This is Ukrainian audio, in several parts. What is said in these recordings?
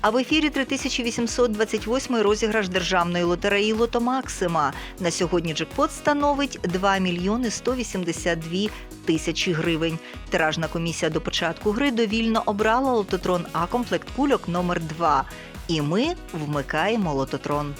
А в ефірі 3828 розіграш державної лотереї Лото Максима. На сьогодні джекпот становить 2 мільйони 182 тисячі гривень. Тиражна комісія до початку гри довільно обрала лототрон А комплект кульок номер 2 І ми вмикаємо лототрон.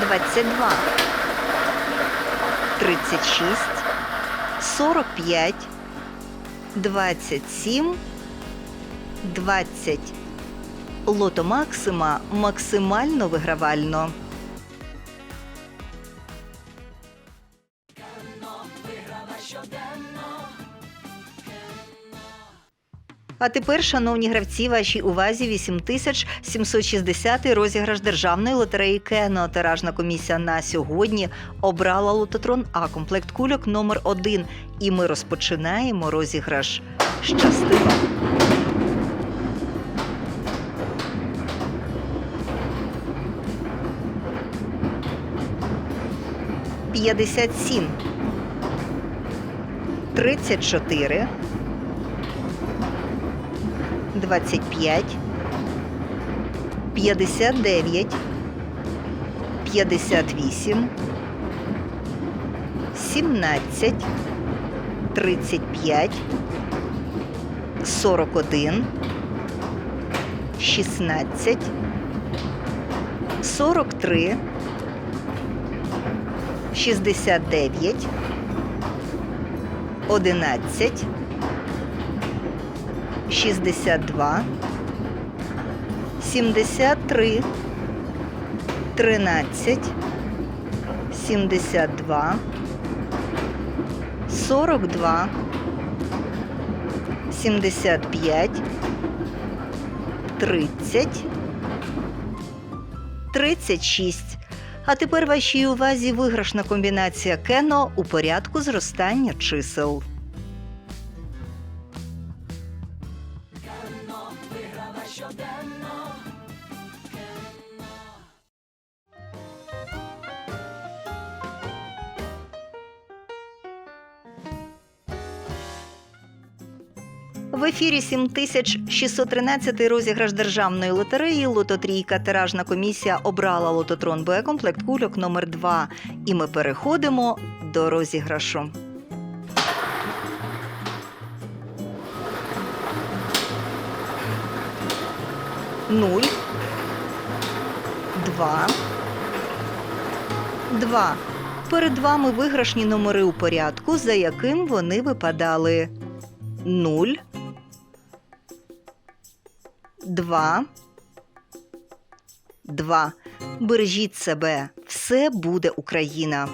Двадцять два, тридцять шість, сорок п'ять, двадцять сім, двадцять. Лото Максима максимально вигравально. А тепер, шановні гравці, вашій увазі 8760 розіграш державної лотереї Кено. Тиражна комісія на сьогодні обрала лототрон А комплект кульок номер 1 І ми розпочинаємо розіграш. Щастиво! П'ятдесят сім. Тридцять чотири. 25, 59, 58, 17, 35, 41, 16, 43, 69, 11, 62, 73, 13, 72, 42, 75, 30, 36. А тепер вашій увазі виграшна комбінація Кено у порядку зростання чисел. В ефірі 7613 розіграш державної лотереї Лототрійка тиражна комісія обрала лототрон Б комплект кульок номер 2 І ми переходимо до розіграшу. Нуль. Два. Два. Перед вами виграшні номери у порядку, за яким вони випадали. Нуль. Два. Два. Бережіть себе. Все буде Україна.